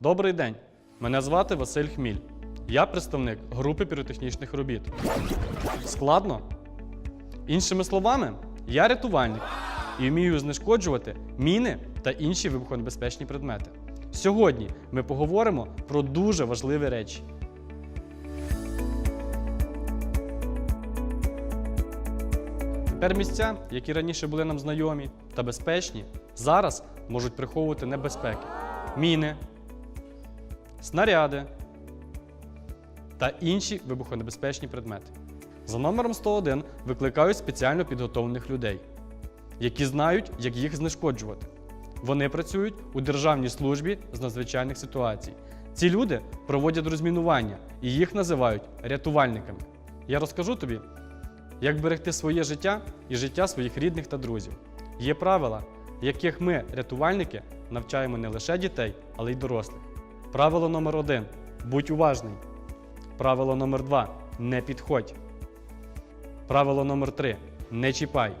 Добрий день. Мене звати Василь Хміль. Я представник групи піротехнічних робіт. Складно? Іншими словами, я рятувальник і вмію знешкоджувати міни та інші вибухонебезпечні предмети. Сьогодні ми поговоримо про дуже важливі речі. Тепер місця, які раніше були нам знайомі та безпечні, зараз можуть приховувати небезпеки. Міни, снаряди та інші вибухонебезпечні предмети. За номером 101 викликають спеціально підготовлених людей, які знають, як їх знешкоджувати. Вони працюють у Державній службі з надзвичайних ситуацій. Ці люди проводять розмінування і їх називають рятувальниками. Я розкажу тобі, як берегти своє життя і життя своїх рідних та друзів. Є правила, яких ми, рятувальники, навчаємо не лише дітей, але й дорослих. Правило номер один будь уважний. Правило номер два не підходь. Правило номер три не чіпай.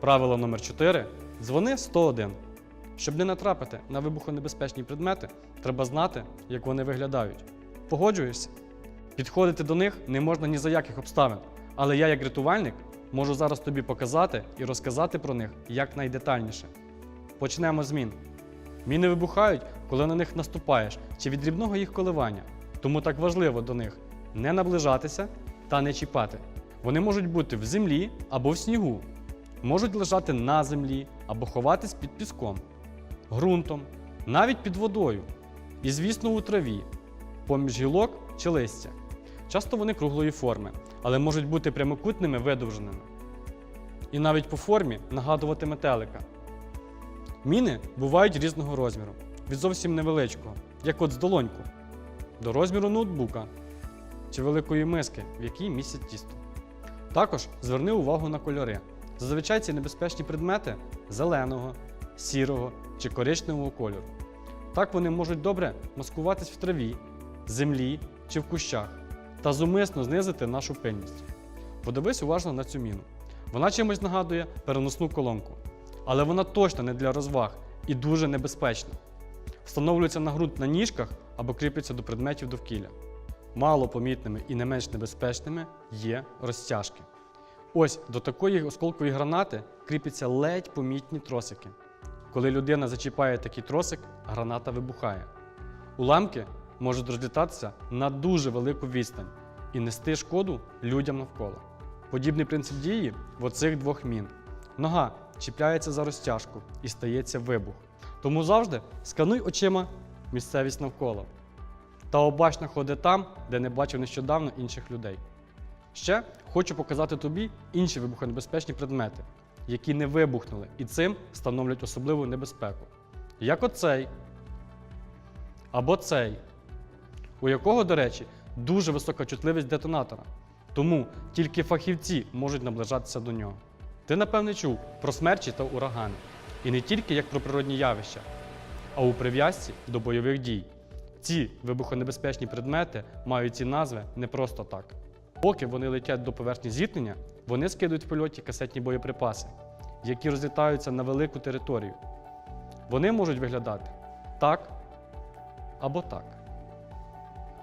Правило номер 4 дзвони 101. Щоб не натрапити на вибухонебезпечні предмети, треба знати, як вони виглядають. Погоджуєшся? Підходити до них не можна ні за яких обставин, але я, як рятувальник, можу зараз тобі показати і розказати про них якнайдетальніше. Почнемо з мін. Міни вибухають, коли на них наступаєш чи від дрібного їх коливання. Тому так важливо до них не наближатися та не чіпати. Вони можуть бути в землі або в снігу, можуть лежати на землі або ховатись під піском, ґрунтом, навіть під водою. І, звісно, у траві, поміж гілок чи листя. Часто вони круглої форми, але можуть бути прямокутними видовженими. І навіть по формі нагадувати метелика. Міни бувають різного розміру, від зовсім невеличкого, як от з долоньку, до розміру ноутбука чи великої миски, в якій містять тісто. Також зверни увагу на кольори. Зазвичай ці небезпечні предмети зеленого, сірого чи коричневого кольору. Так вони можуть добре маскуватись в траві, землі чи в кущах та зумисно знизити нашу пильність. Подивись уважно на цю міну. Вона чимось нагадує переносну колонку, але вона точно не для розваг і дуже небезпечна. Встановлюється на ґрунт на ніжках або кріпиться до предметів довкілля. Мало помітними і не менш небезпечними є розтяжки. Ось до такої осколкової гранати кріпляться ледь помітні тросики. Коли людина зачіпає такий тросик, граната вибухає. Уламки можуть розлітатися на дуже велику відстань і нести шкоду людям навколо. Подібний принцип дії в оцих двох мін. Нога чіпляється за розтяжку і стається вибух. Тому завжди скануй очима місцевість навколо та обачно ходи там, де не бачив нещодавно інших людей. Ще хочу показати тобі інші вибухонебезпечні предмети, які не вибухнули і цим становлять особливу небезпеку. Як оцей або цей, у якого, до речі, дуже висока чутливість детонатора. Тому тільки фахівці можуть наближатися до нього. Ти, напевне, чув про смерчі та урагани. І не тільки як про природні явища, а у прив'язці до бойових дій. Ці вибухонебезпечні предмети мають ці назви не просто так. Поки вони летять до поверхні зіткнення, вони скидують в польоті касетні боєприпаси, які розлітаються на велику територію. Вони можуть виглядати так або так.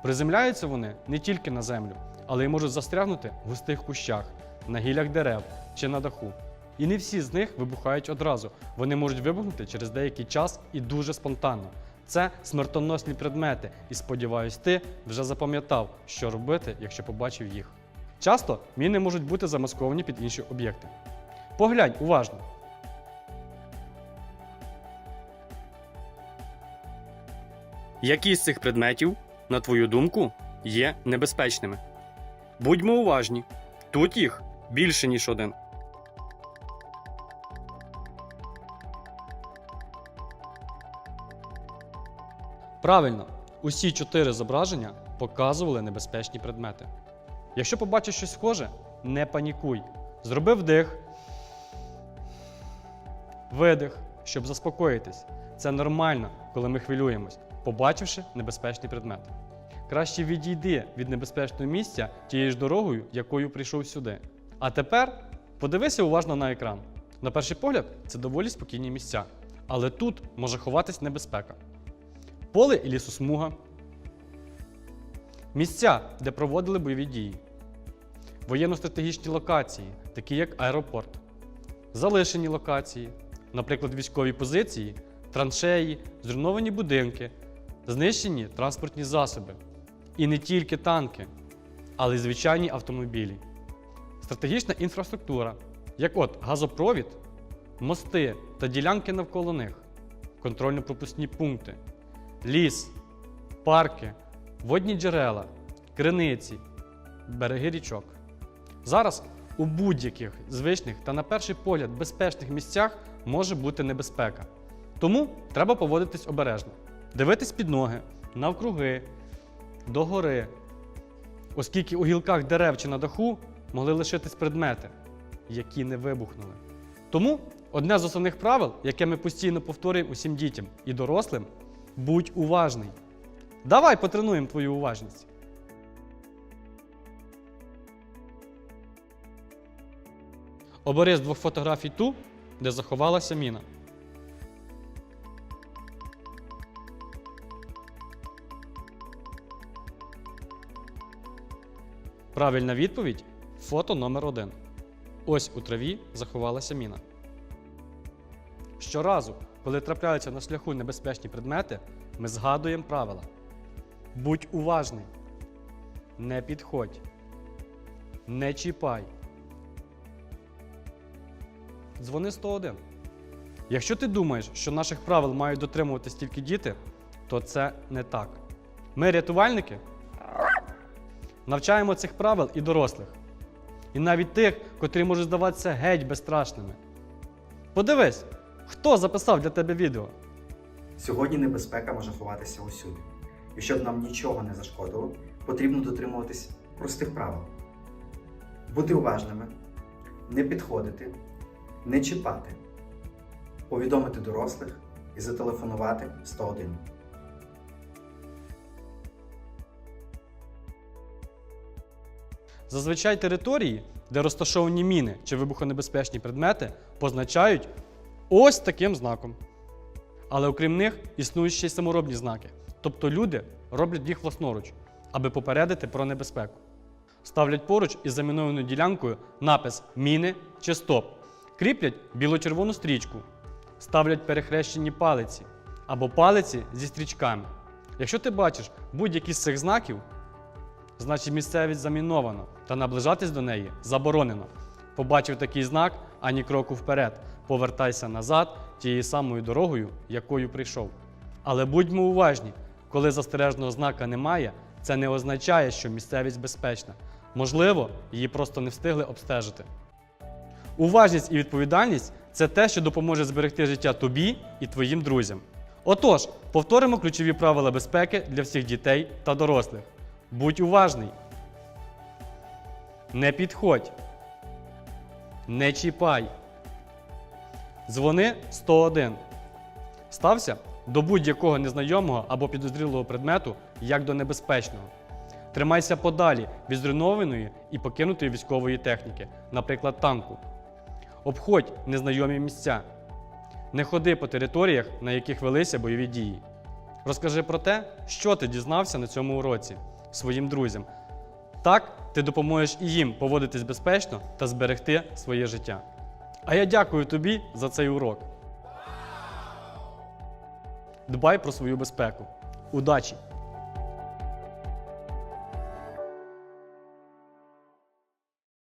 Приземляються вони не тільки на землю, але й можуть застрягнути в густих кущах, на гілях дерев чи на даху. І не всі з них вибухають одразу. Вони можуть вибухнути через деякий час і дуже спонтанно. Це смертоносні предмети, і сподіваюсь, ти вже запам'ятав, що робити, якщо побачив їх. Часто міни можуть бути замасковані під інші об'єкти. Поглянь уважно. Які з цих предметів, на твою думку, є небезпечними? Будьмо уважні. Тут їх більше, ніж один. Правильно, усі чотири зображення показували небезпечні предмети. Якщо побачиш щось схоже, не панікуй. Зроби вдих, видих, щоб заспокоїтись. Це нормально, коли ми хвилюємось, побачивши небезпечний предмет. Краще відійди від небезпечного місця тією ж дорогою, якою прийшов сюди. А тепер подивися уважно на екран. На перший погляд, це доволі спокійні місця. Але тут може ховатись небезпека. поле і лісосмуга, місця, де проводили бойові дії, воєнно-стратегічні локації, такі як аеропорт, залишені локації, наприклад, військові позиції, траншеї, зруйновані будинки, знищені транспортні засоби. І не тільки танки, але й звичайні автомобілі. Стратегічна інфраструктура, як от газопровід, мости та ділянки навколо них, контрольно-пропускні пункти, ліс, парки, водні джерела, криниці, береги річок. Зараз у будь-яких звичних та, на перший погляд, безпечних місцях може бути небезпека. Тому треба поводитись обережно, дивитись під ноги, навкруги, догори, оскільки у гілках дерев чи на даху могли лишитись предмети, які не вибухнули. Тому одне з основних правил, яке ми постійно повторюємо усім дітям і дорослим будь уважний. Давай потренуємо твою уважність. Обери з двох фотографій ту, де заховалася міна. Правильна відповідь фото номер один. Ось у траві заховалася міна. Щоразу, коли трапляються на шляху небезпечні предмети, ми згадуємо правила. Будь уважний. Не підходь. Не чіпай. Дзвони 101. Якщо ти думаєш, що наших правил мають дотримуватись тільки діти, то це не так. Ми, рятувальники, навчаємо цих правил і дорослих. І навіть тих, котрі можуть здаватися геть безстрашними. Подивись, хто записав для тебе відео. Сьогодні небезпека може ховатися усюди. І щоб нам нічого не зашкодило, потрібно дотримуватись простих правил: бути уважними, не підходити, не чіпати, повідомити дорослих і зателефонувати 101. Зазвичай території, де розташовані міни чи вибухонебезпечні предмети, позначають ось таким знаком. Але окрім них існують ще й саморобні знаки. Тобто люди роблять їх власноруч, аби попередити про небезпеку. Ставлять поруч із замінованою ділянкою напис Міни чи Стоп, кріплять біло-червону стрічку, ставлять перехрещені палиці або палиці зі стрічками. Якщо ти бачиш будь-які з цих знаків, значить місцевість заміновано та наближатись до неї заборонено. Побачив такий знак, ані кроку вперед. Повертайся назад тією самою дорогою, якою прийшов. Але будьмо уважні, коли застережного знака немає, це не означає, що місцевість безпечна. Можливо, її просто не встигли обстежити. Уважність і відповідальність це те, що допоможе зберегти життя тобі і твоїм друзям. Отож, повторимо ключові правила безпеки для всіх дітей та дорослих. Будь уважний. Не підходь. Не чіпай. Дзвони 101. Стався до будь-якого незнайомого або підозрілого предмету як до небезпечного. Тримайся подалі від зруйнованої і покинутої військової техніки, наприклад, танку. Обходь незнайомі місця. Не ходи по територіях, на яких велися бойові дії. Розкажи про те, що ти дізнався на цьому уроці своїм друзям. Так ти допоможеш і їм поводитись безпечно та зберегти своє життя. А я дякую тобі за цей урок. Дбай про свою безпеку. Удачі!